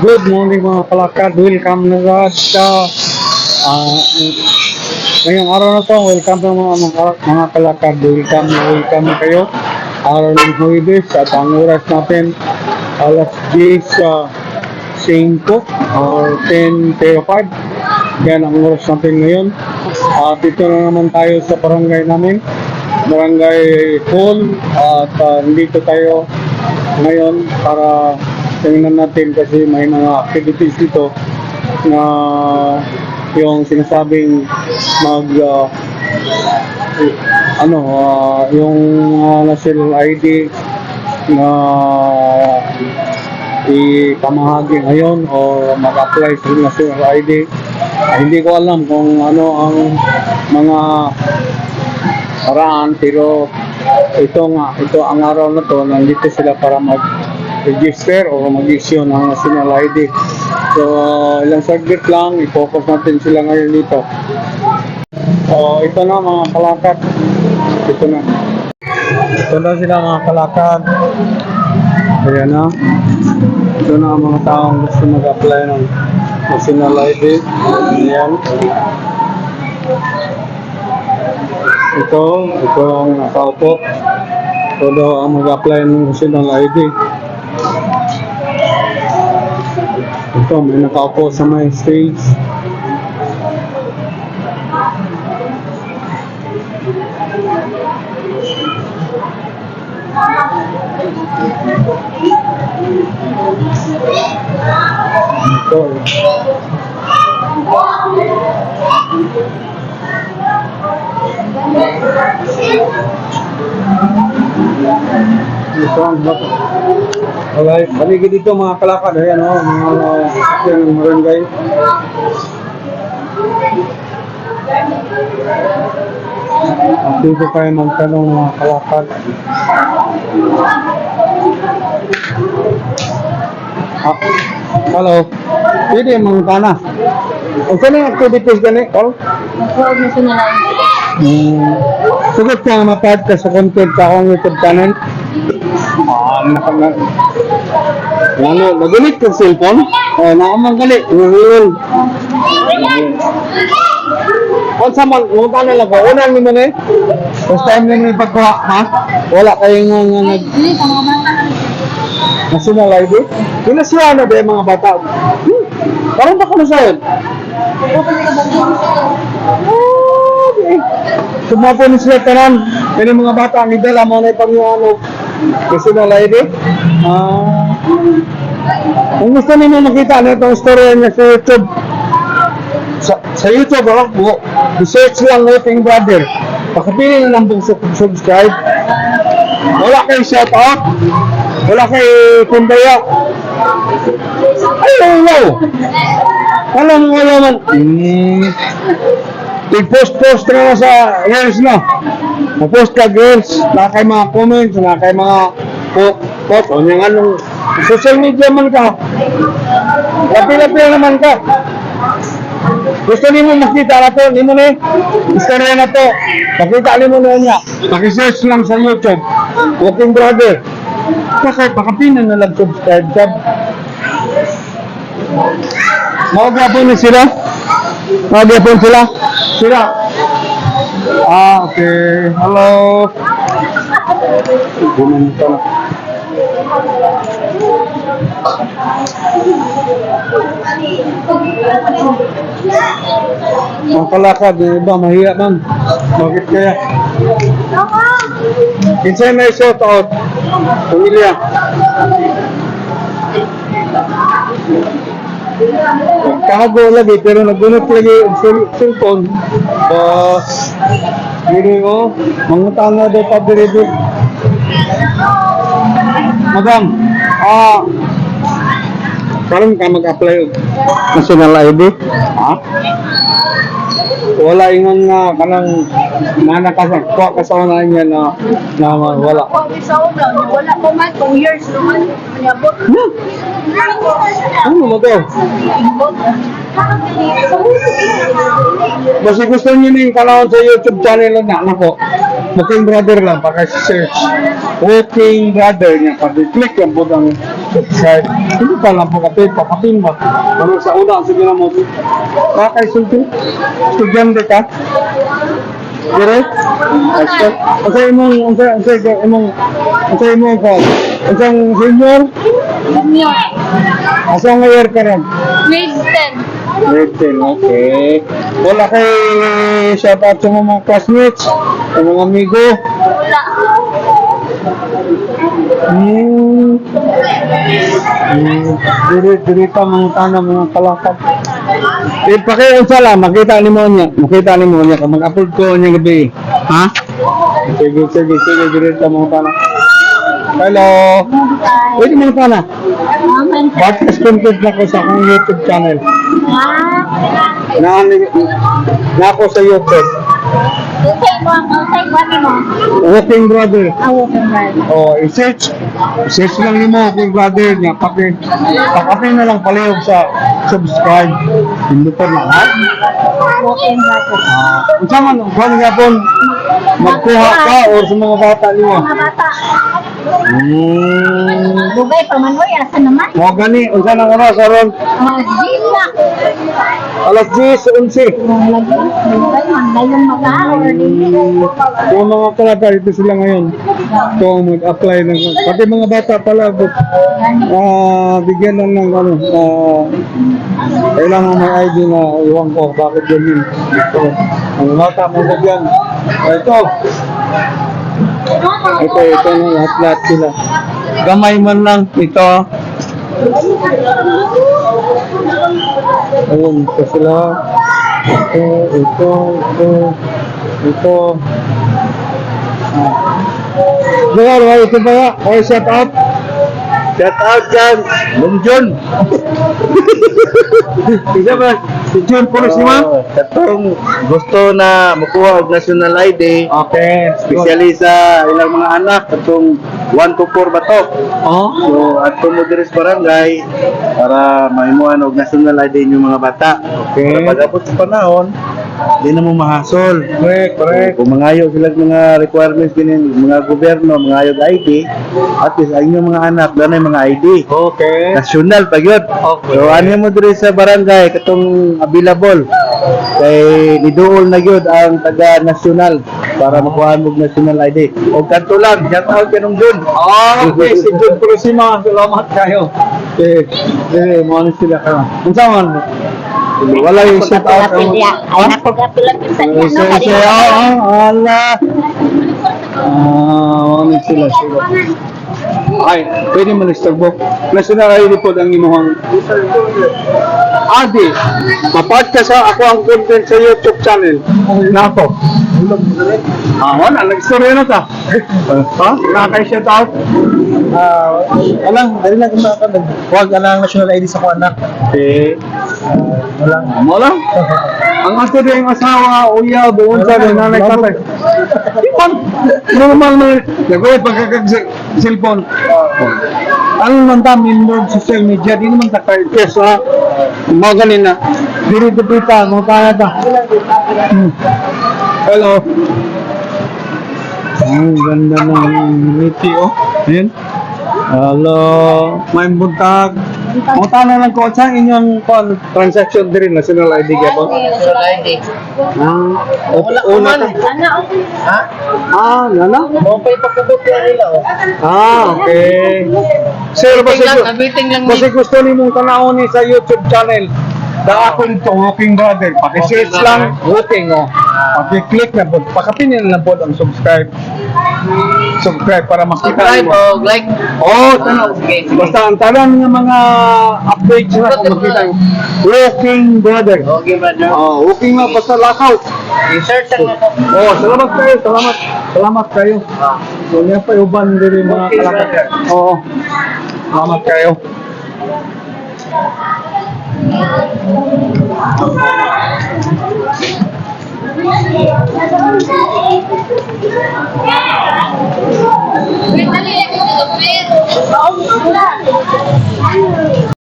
Good morning mga kalakad. Welcome na sa uh, ngayong araw na to. Welcome na mga, mga, mga kalakad. Welcome na welcome na kayo. Araw ng Huwebes at ang oras natin alas 10 sa 5 or 10.05. Yan ang oras natin ngayon. At ito na naman tayo sa barangay namin. Barangay Hall. At uh, nandito tayo ngayon para tingnan natin kasi may mga activities dito na yung sinasabing mag uh, ano uh, yung uh, national ID na ipamahagi ngayon o mag-apply sa national ID hindi ko alam kung ano ang mga paraan pero ito nga ito ang araw na to nandito sila para mag register o mag-issue ng national ID so ilang saglit lang i-focus natin sila ngayon dito. So ito na mga kalakad ito na. Ito na sila mga kalakad ayan na. Ito na ang mga taong gusto mag-apply ng national ID ayan. Ito, ito ang nakaupo. Ito daw ang mag-apply ng national ID. Ito, may nakaupo sa may stage. Ito, ito ang bata. Alright, paligid dito mga kalakad. Ayan o, mga sakyan ng barangay. At dito tayo magtanong mga kalakad. Ah, hello. Pwede mga kana. O saan yung activities gani? All? Huwag na sinalang. Hmm. Sugot ka mapad ka sa content sa akong YouTube channel. Ah. Ano, nagulit ka sa cellphone? Oh, nakamang gali. Uhul. Kung sa man, kung ka na lang ko, unang ni mo na eh. First time na may pagkuha, ha? Wala kayong mga nag Hindi, sa mga bata. national ID? Pinasya na ba yung mga bata? Hmm. Parang baka na sa'yo. Open ka ba? Okay. Sumapo ni sila tanan. Kaya mga bata ang idala mo na ipang yung ano. National ID. Ah. kung gusto ninyo makita na itong story niya sa YouTube. Sa, sa YouTube, oh, bu- research lang Waiting Brother. Pakapili na pong sub- subscribe. Wala kay shout out. Wala kay kumbaya. Ay, no. Alam mo naman. Hmm. I-post-post na sa reels na. Mag-post ka girls, na kay mga comments, na kay mga po, post, o yung anong social media man ka. Lapi-lapi naman ka. Gusto ni mo makita na to, ni mo ni, istorya na to. Pakita ni mo na niya. Pakisearch lang sa YouTube. Walking Brother. Baka, baka pinan na lang subscribe ka. Mga na sila? Mga sila? Sila? Ah, okay. Hello. Ang kalakad, yung iba, mahiya man. Bakit kaya? Kinsay may shout out? Pamilya. Kago lagi, pero nagunot lagi ang cell- cellphone. Boss. Diri ko, mga tanga daw pa. Madam, ah, karon ka mag-apply og national ID? Ha? Wala ingon nga kanang nana ka sa kuha ka sa unahan niya na, na wala. Huwag sa una. Wala ko man. 2 years naman. Nabot. Ano mo to? Basta gusto niyo na yung kalawang sa YouTube channel na nako. Walking Brother lang, paka search. Walking Brother niya, pag-click yung budang subscribe. Hindi pa lang po kapit, papapin ba? Pero sa una, sige na mo. Kakaisulti? Estudyante ka? Dire? Asa asa imong asa asa imong asa imong ko? Asa senior? Junior. Asa nga year ka rin? Grade 10. Grade 10, okay. Wala kay shout out sa mga classmates, sa mga amigo. Wala. Hmm. Diri, diri pa mga tanang mga kalakap. Eh, pakiunsa lang, makita ni mo niya. Makita ni mo niya kung mag-upload ko niya gabi. Ha? Sige, sige, sige, diri ka mga tanang. Hello. Pwede mga tanang. Maman. Podcast content na ko sa akong YouTube channel. Ah. Na, na ako sa YouTube. Usay mo ang usay mo ni. Walking Brother. Awo ka ba? Oh, i-search. I-search lang ni mo kung brother niya. Paki, pakapi na lang palihog sa subscribe. Hindi pa na, ha? Ka ba? Ah, kung saan man, kung nga po, magkuha ka or sa mga bata niyo. Mga bata. Hmm. Dugay pa man oy asa naman. Mo gani, unsa nang oras aron? Mga gila. Alas 10, 11. Dugay man dayon maka or dili. Yung mga kalata, ito sila ngayon. Ito ang mag-apply ng, pati mga bata pala, but, ah, bigyan lang ng ano, ah, kailangan may ID na iwan ko bakit ganyan. Ito, ang bata mo. Ah, ito, ito, ito lahat-lahat sila. Gamay man lang, ito. Ayun, ito sila. Ito, ito, ito, ito. Lugar, wala ito ba? Okay, shout out. Shout out dyan. Bong John. Isa ba? Si John Purisima? Oh, katong gusto na makuha og national ID, Okay. especially sa ilang mga anak, katong 1 to 4 ba to? Oh? So, at mo diri sa barangay para maimuan og national ID yung mga bata. Okay. Para pag-abot sa panahon, di na mo mahasol. Correct, correct. Kung mangayo sila ng mga requirements din mga gobyerno, mangayo ID, at least ang inyong mga anak, doon ay mga ID. Okay. National pa yun. Okay. So ano mo diri sa barangay katong available kay niduol na gyud ang taga national para makuha mo national ID. O kanto lang, shout out kanong Jun. Ah, okay. Si John Purisima. Salamat kayo. Okay. Okay, mo sila kayo. Ang man? Wala yung shout out. Ay nako gapilap sa niya no. say, say, ah, ah, ala. Ah, ano sila sila. Ay, pwede mo nagstagbo. National ID po ang imuhang Adi, mapad ka sa ako ang content sa YouTube channel. Na ako. Ah, wala, nag-story na ta. Ha? Nakaka-shout out? Ah, alang, dali lang kung ka Huwag alang national ID sa ko anak. Eh, Wala. mo lang. Ang din yung asawa, uya, buon sa rin, nanay tatay. Ipan, normal na, nagawin pagkakag-cellphone. Ano man ta, minlord social media, di naman ta kahit yes, ha? Mga ganin na. Diri dipita, mga kaya ta. Hmm. Hello. Ang ganda ng ngiti, oh. Ayan. Hello. May buntag. Mga tanong lang ko, sa inyong kon, transaction diri national ID ka po? National ID. Ah, Wala una ka. Ana Ha? Ah, nana? Mo pa ipakabot na nila oh. Ah, okay. Sir, basi, lang basi gusto ni mong tanawon ni sa YouTube channel. Da ako dito, Walking Brother. Paki-search Walking lang, Walking, oh. Paki-click na po. Pakapinin na po ang subscribe. Subscribe para makita mo. o like. Oh, tanaw. Sige, sige. Basta ang tanan ng mga updates na kung makita yung Walking Brother. Okay, brother. Oh, walking na basta lakaw. I-search lang ako. Oh, salamat kayo, salamat. Salamat kayo. So, niya pa uban din yung mga Okay, brother. Oo. Salamat kayo. Wait, dali. Wait.